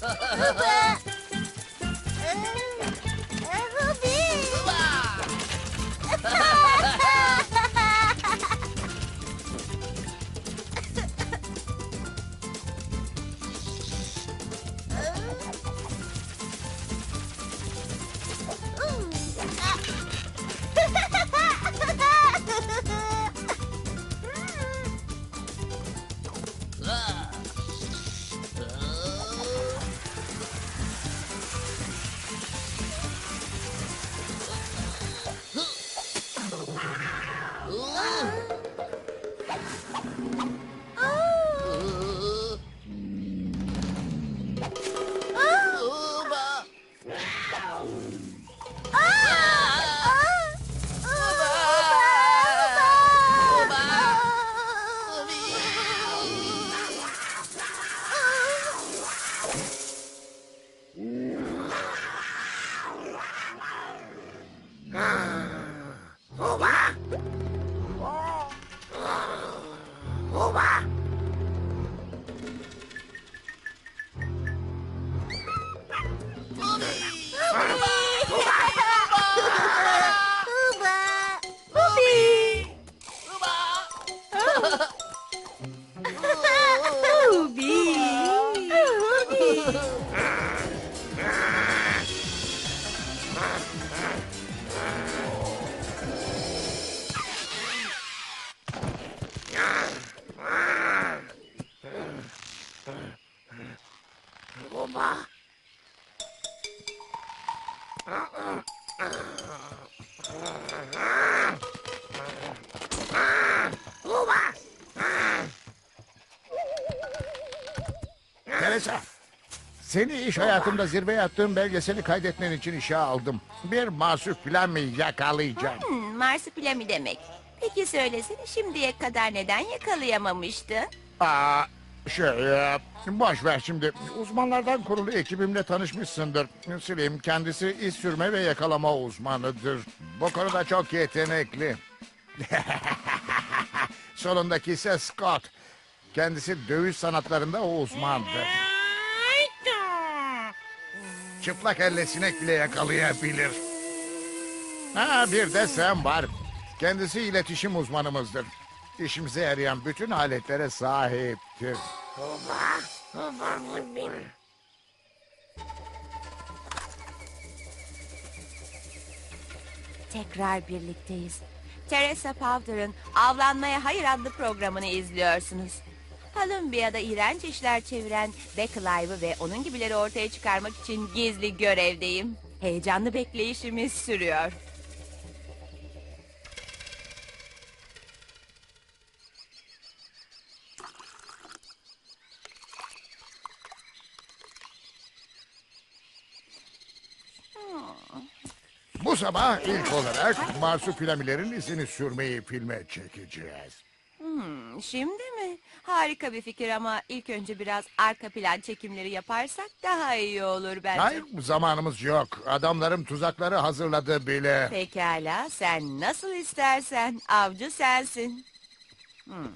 Baba! Teresa, seni iş hayatımda zirve yaptığım belgeseli kaydetmen için işe aldım. Bir mı yakalayacağım? Hmm, marsupilami demek. Peki söylesene şimdiye kadar neden yakalayamamıştı? Aa, şey, e, boş ver şimdi. Uzmanlardan kurulu ekibimle tanışmışsındır. Slim kendisi iz sürme ve yakalama uzmanıdır. Bu konuda çok yetenekli. Solundaki ise Scott. Kendisi dövüş sanatlarında uzmandır. Çıplak elle sinek bile yakalayabilir. Ha bir de sen var. Kendisi iletişim uzmanımızdır. İşimize yarayan bütün aletlere sahiptir. Tekrar birlikteyiz. Teresa Powder'ın Avlanmaya Hayır adlı programını izliyorsunuz. Columbia'da iğrenç işler çeviren Beck Live'ı ve onun gibileri ortaya çıkarmak için gizli görevdeyim. Heyecanlı bekleyişimiz sürüyor. Bu sabah ilk olarak marsupilamilerin izini sürmeyi filme çekeceğiz. Hmm, şimdi mi? Harika bir fikir ama ilk önce biraz arka plan çekimleri yaparsak daha iyi olur bence. Hayır zamanımız yok. Adamlarım tuzakları hazırladı bile. Pekala sen nasıl istersen avcı sensin. Hmm,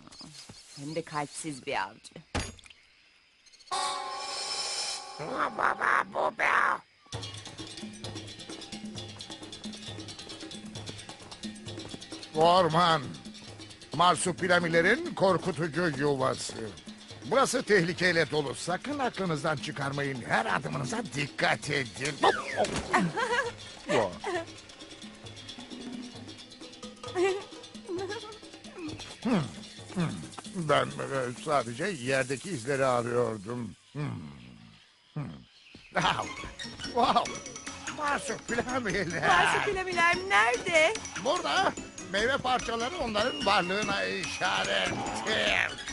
hem de kalpsiz bir avcı. Orman. Marsupilamilerin korkutucu yuvası. Burası tehlikeyle dolu. Sakın aklınızdan çıkarmayın. Her adımınıza dikkat edin. Ben e, sadece yerdeki izleri arıyordum. Hmm, hmm. Wow. Wow. Marsupilamiler. Marsupilamiler nerede? Burada meyve parçaları onların varlığına işarettir.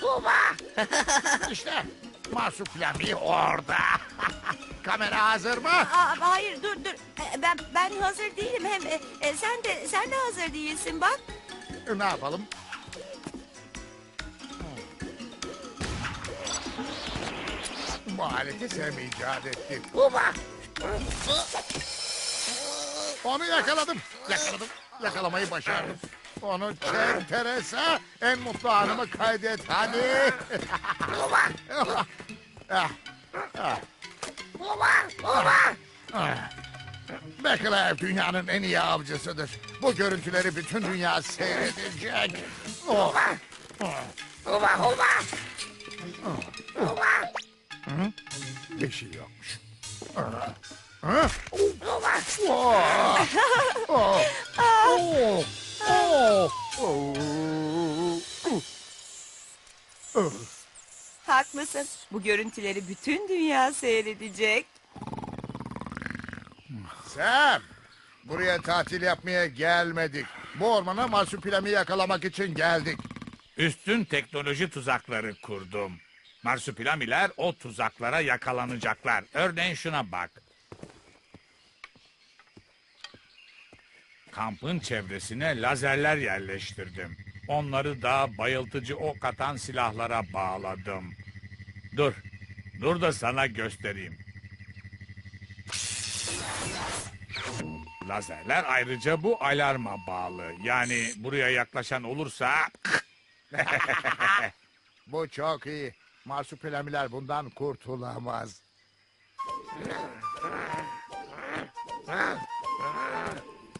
Kuba! işte marsupilami orada. Kamera hazır mı? Aa, hayır dur dur. Ee, Ben ben hazır değilim. Hem e, e, sen de sen de hazır değilsin bak. Ne yapalım? Bu aleti mi icat ettin? Kuba! Onu yakaladım. Yakaladım. Yakalamayı başardım. Onu çek Teresa. En mutlu anımı kaydet hadi. Ah, ah. Ah. Beklev dünyanın en iyi avcısıdır. Bu görüntüleri bütün dünya seyredecek. Oh. Oh. Hı? Bir şey yokmuş. Ah. Hı? Oh. Oh. Oh. Oh. Oh. Oh. Haklısın. Bu görüntüleri bütün dünya seyredecek. Sam, buraya tatil yapmaya gelmedik. Bu ormana marsupilami yakalamak için geldik. Üstün teknoloji tuzakları kurdum. Marsupilamiler o tuzaklara yakalanacaklar. Örneğin şuna bak. Kampın çevresine lazerler yerleştirdim. Onları da bayıltıcı ok atan silahlara bağladım. Dur. Dur da sana göstereyim. Lazerler ayrıca bu alarma bağlı. Yani buraya yaklaşan olursa Bu çok iyi. Marsupilamiler bundan kurtulamaz.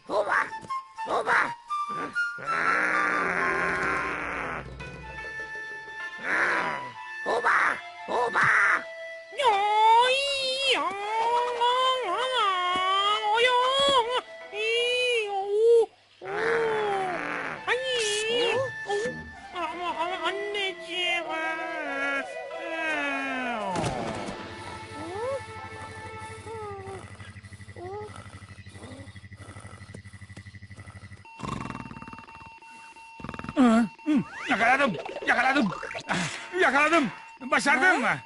欧巴欧巴嗯嗯嗯欧巴欧巴呦呀 yakaladım. Başardım mı?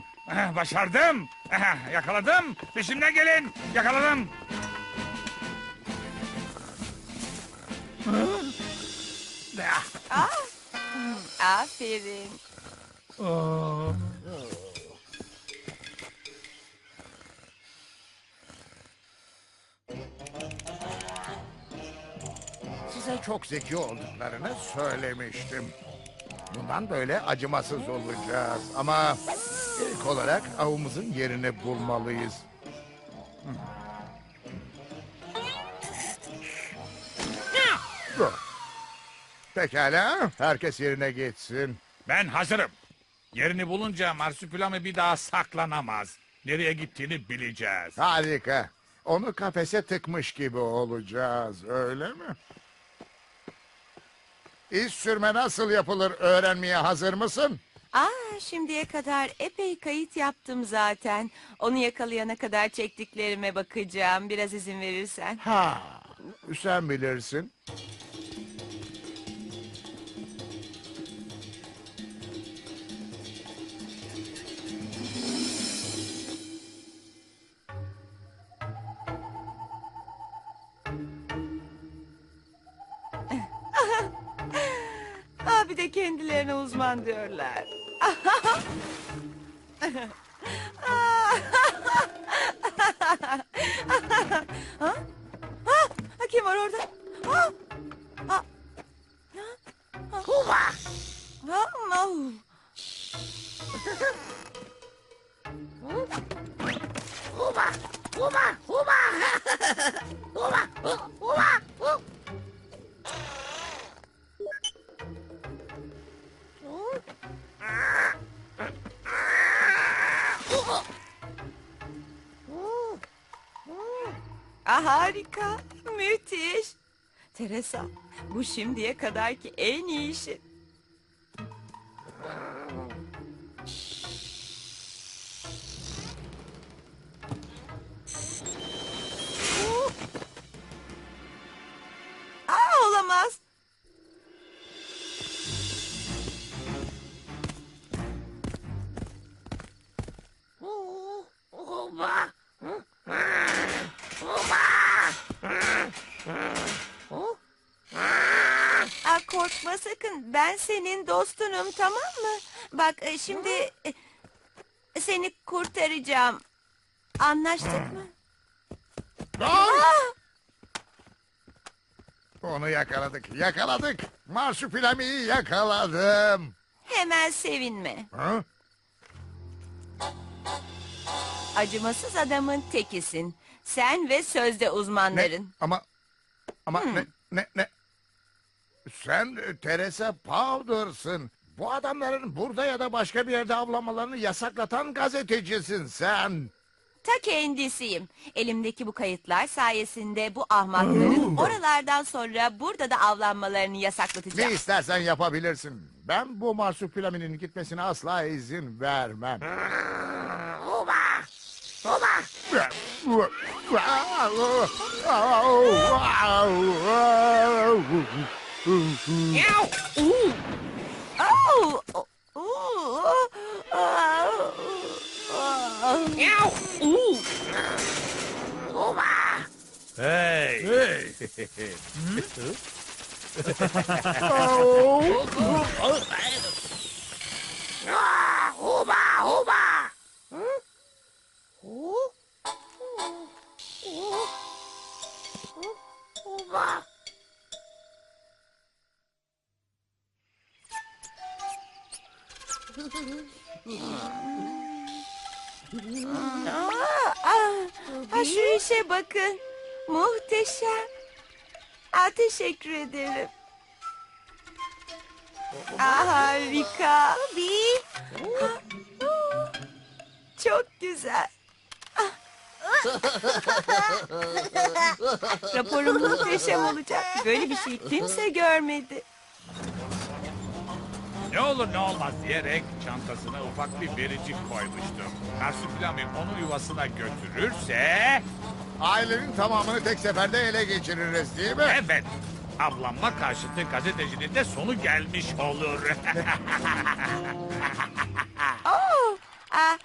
Başardım. Yakaladım. Peşimden gelin. Yakaladım. Ah, aferin. Size çok zeki olduklarını söylemiştim. Bundan böyle acımasız olacağız. Ama ilk olarak avımızın yerini bulmalıyız. Pekala, herkes yerine geçsin. Ben hazırım. Yerini bulunca marsupilami bir daha saklanamaz. Nereye gittiğini bileceğiz. Harika. Onu kafese tıkmış gibi olacağız, öyle mi? İz sürme nasıl yapılır öğrenmeye hazır mısın? Aa, şimdiye kadar epey kayıt yaptım zaten. Onu yakalayana kadar çektiklerime bakacağım. Biraz izin verirsen. Ha, sen bilirsin. Aa, bir de kendilerine uzman diyorlar. ha? Ha? Kim var orada? Ha? Ha? Ha? Ha? Ha? Oh. Ah, harika, müthiş. Teresa, bu şimdiye kadarki en iyi işin. Bak e, şimdi e, seni kurtaracağım. Anlaştık mı? Onu yakaladık, yakaladık. Marsupilami'yi yakaladım. Hemen sevinme. Ha? acımasız adamın tekisin. Sen ve sözde Ne? uzmanların. Ama ama ne ne ne? Sen Teresa Powder'sın. Bu adamların burada ya da başka bir yerde avlamalarını yasaklatan gazetecisin sen. Ta kendisiyim. Elimdeki bu kayıtlar sayesinde bu ahmakların oralardan sonra burada da avlanmalarını Ne yasaklatacağım. istersen yapabilirsin. Ben bu marsupilami'nin gitmesine asla izin vermem. Oh! 哎，嘿嘿嘿，嗯，哈哈哈哈哈！哦，哦，来了，啊，胡巴，胡巴，嗯，胡，胡，胡，胡巴。Ah, ah, ah, je suis chez Bocan. Muhteşem. Aa, teşekkür ederim. Aa, harika. Bir. Çok güzel. Raporum muhteşem olacak. Böyle bir şey kimse görmedi. Ne olur ne olmaz diyerek çantasına ufak bir vericik koymuştum. Marsupilami onu yuvasına götürürse... Ailenin tamamını tek seferde ele geçiririz değil mi? Evet. Avlanma karşıtı gazetecinin de sonu gelmiş olur. Oo, aa,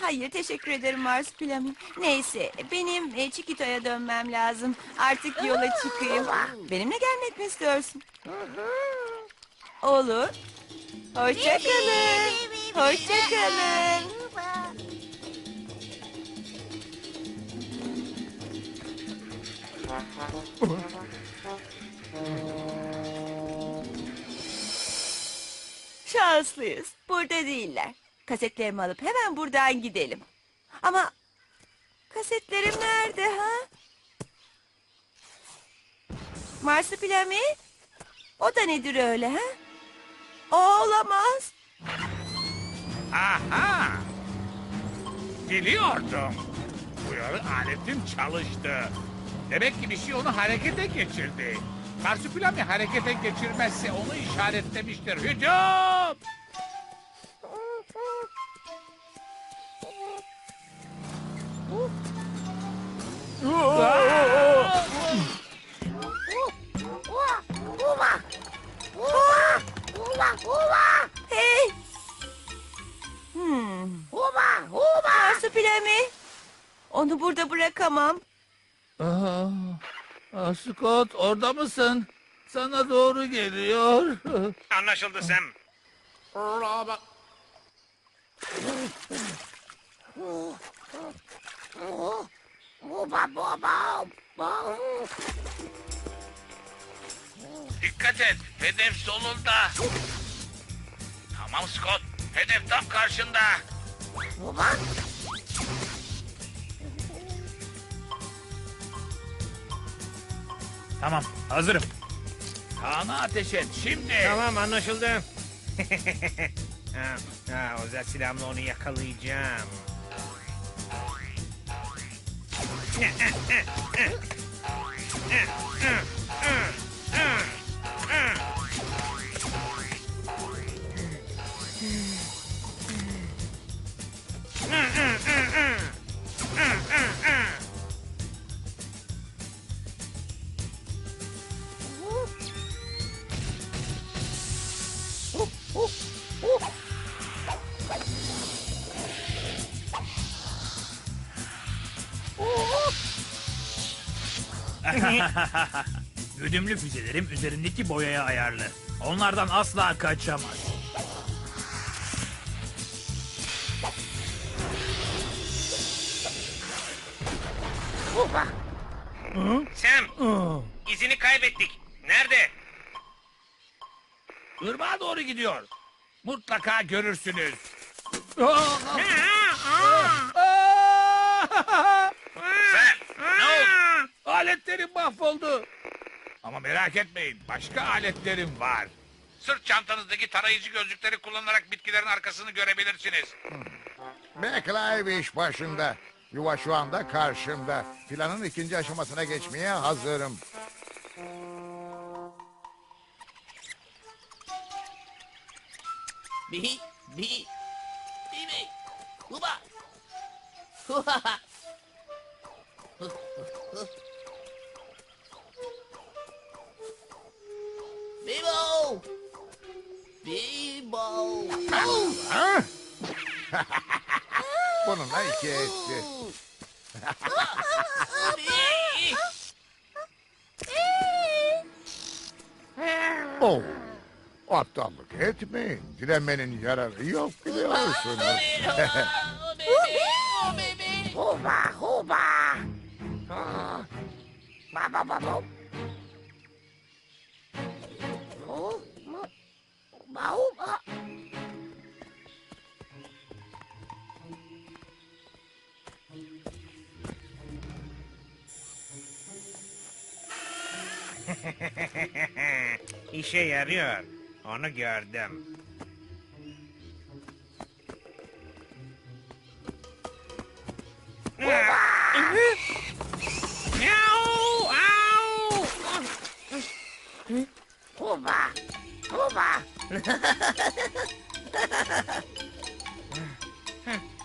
hayır teşekkür ederim Marsupilami. Neyse benim e, Chiquito'ya dönmem lazım. Artık yola çıkayım. Benimle gelmek mi istiyorsun? Olur. Hoşça kalın. Şanslıyız. Burada değiller. Kasetlerimi alıp hemen buradan gidelim. Ama kasetlerim nerede ha? Marsupilami? O da nedir öyle ha? O olamaz. Aha! Biliyordum. Uyarı aletim çalıştı. Demek ki bir şey onu harekete geçirdi. Marsupilami harekete geçirmezse onu işaretlemiştir. Hücum! Scott orada mısın? Sana doğru geliyor. Anlaşıldı Sam. Dikkat et, hedef solunda. Tamam Scott, hedef tam karşında. Tamam, hazırım. Kaan'a ateş et, şimdi. Tamam anlaşıldı. ha, ha, özel silahımla onu yakalayacağım. Güdümlü füzelerim üzerindeki boyaya ayarlı. Onlardan asla kaçamaz. Sam, izini kaybettik. Nerede? Irmağa doğru gidiyor. Mutlaka görürsünüz. Aa! Aletlerim mahvoldu. Ama merak etmeyin başka aletlerim var. Sırt çantanızdaki tarayıcı gözlükleri kullanarak bitkilerin arkasını görebilirsiniz. McLive iş başında. Yuva şu anda karşımda. Planın ikinci aşamasına geçmeye hazırım. Bi, bi, bi, bi. Bibo. Ha? Bununla iki etti. Oh. Aptallık etmeyin. Direnmenin yararı yok biliyorsunuz. Huba huba. Ba ba İşe yarıyor. Onu gördüm. Miau, au. Huba. Huba.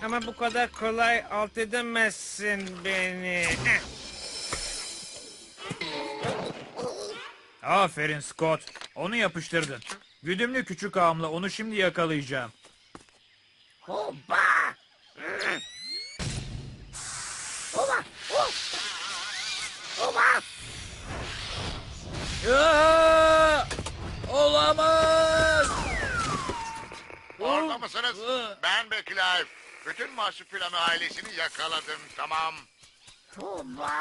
Ama bu kadar kolay alt edemezsin beni. Aferin Scott. Onu yapıştırdın. Güdümlü küçük ağamla onu şimdi yakalayacağım. Hu- Huba. Aa! Olamaz. Orada mısınız? Ben McLive. Bütün Marsupilami ailesini yakaladım tamam. Huba.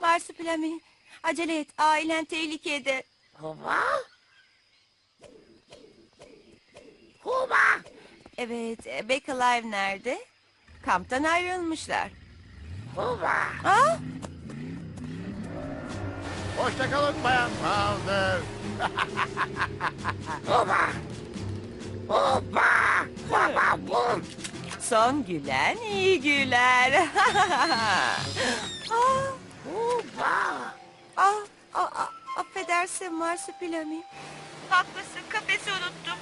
Marsupilami acele et ailen tehlikede. Huba. Huba. Evet e, Becca Live nerede? Kamptan ayrılmışlar. Huba. Aa, Hoşçakalın Bayan Powder. Huba. Huba. Huba. Huba. son gülen iyi güler. Aa, ah, ah, ah, affedersin Marsupilami. Haklısın kafesi unuttum.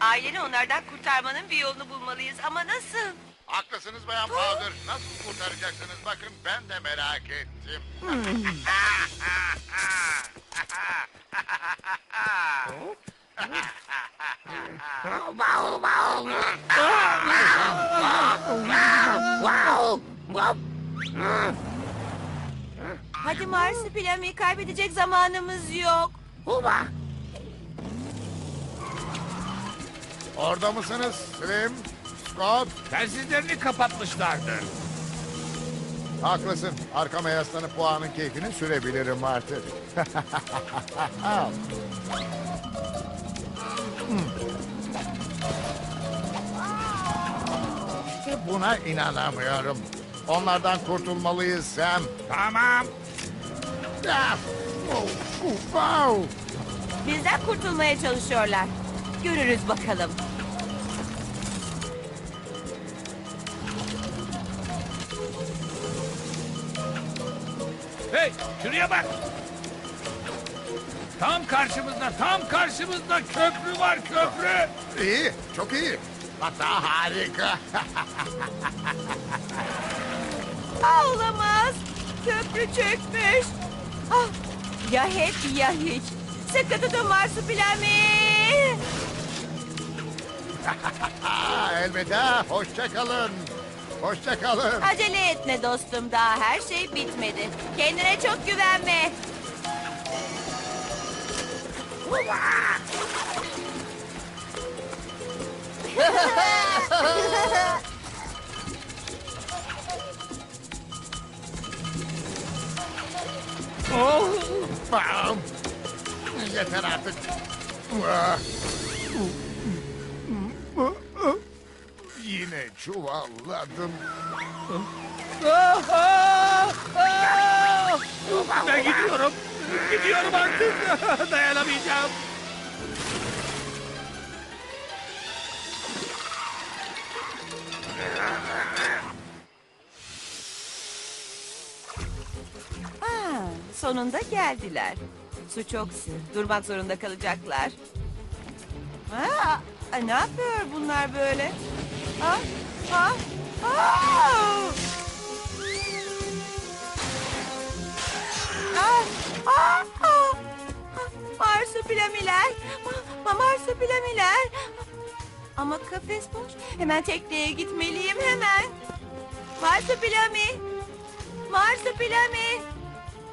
Aileni onlardan kurtarmanın bir yolunu bulmalıyız ama nasıl? Haklısınız Bayan Powder. Nasıl kurtaracaksınız? Bakın ben de merak ettim. Hadi Marsupilami kaybedecek zamanımız yok. Huba. Orada mısınız Slim? Scott? Telsizlerini kapatmışlardır. Haklısın. Arkama yaslanıp puanın keyfini sürebilirim artık. İşte buna inanamıyorum. Onlardan kurtulmalıyız Sam. Tamam. Ah! Oh, oh, wow! Bizden kurtulmaya çalışıyorlar. Görürüz bakalım. Hey şuraya bak. Tam karşımızda, tam karşımızda köprü var köprü. İyi, çok iyi. Hatta harika. Aa, olamaz. Köprü çökmüş. Ah, ya hep ya hiç. Sıkı tutun Marsupilami. Elveda, hoşça kalın. Hoşça kalın. Acele etme dostum daha her şey bitmedi. Kendine çok güvenme. Oh, Bam. Yeter artık. Ah. Yine çuvalladım. Ben gidiyorum. Gidiyorum artık. Dayanamayacağım. Sonunda geldiler. Su çok sığ. Durmak zorunda kalacaklar. Aa, ay, ne yapıyor bunlar böyle? Ha? Ha? Aa! Aa! Aa! Aa! Marsupilamiler. Ma- Marsupilamiler. Ama kafes boş. Hemen tekneye gitmeliyim hemen. Marsupilami. Marsupilami.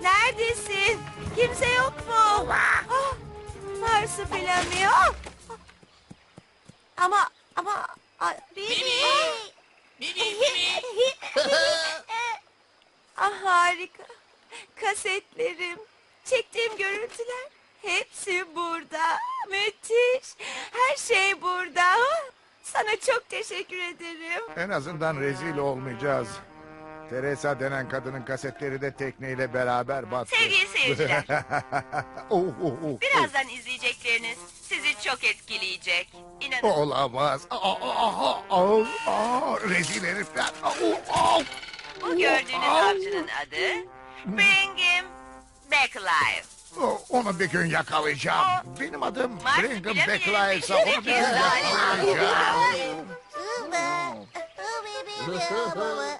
Neredesin? Kimse yok mu? Ah, Marsupilami. ah. Ama ama ay, Bibi. Bibi Bibi. ah harika. Kasetlerim, çektiğim görüntüler hepsi burada. Müthiş. Her şey burada. Sana çok teşekkür ederim. En azından rezil olmayacağız. Teresa denen kadının kasetleri de tekneyle beraber battı. Sevgili seyirciler. oh, oh, oh, Birazdan izleyecekleriniz sizi çok etkileyecek. İnanın. oh. Olamaz. Aa, aa, aa, aa, rezil herifler. Aa, aa. Bu gördüğünüz avcının adı Bring him back alive. Oh, Onu bir gün yakalayacağım. Benim adım Mark Brigham bile Backlive'sa onu bir gün Güzel. yakalayacağım. Uba. Uba. Uba.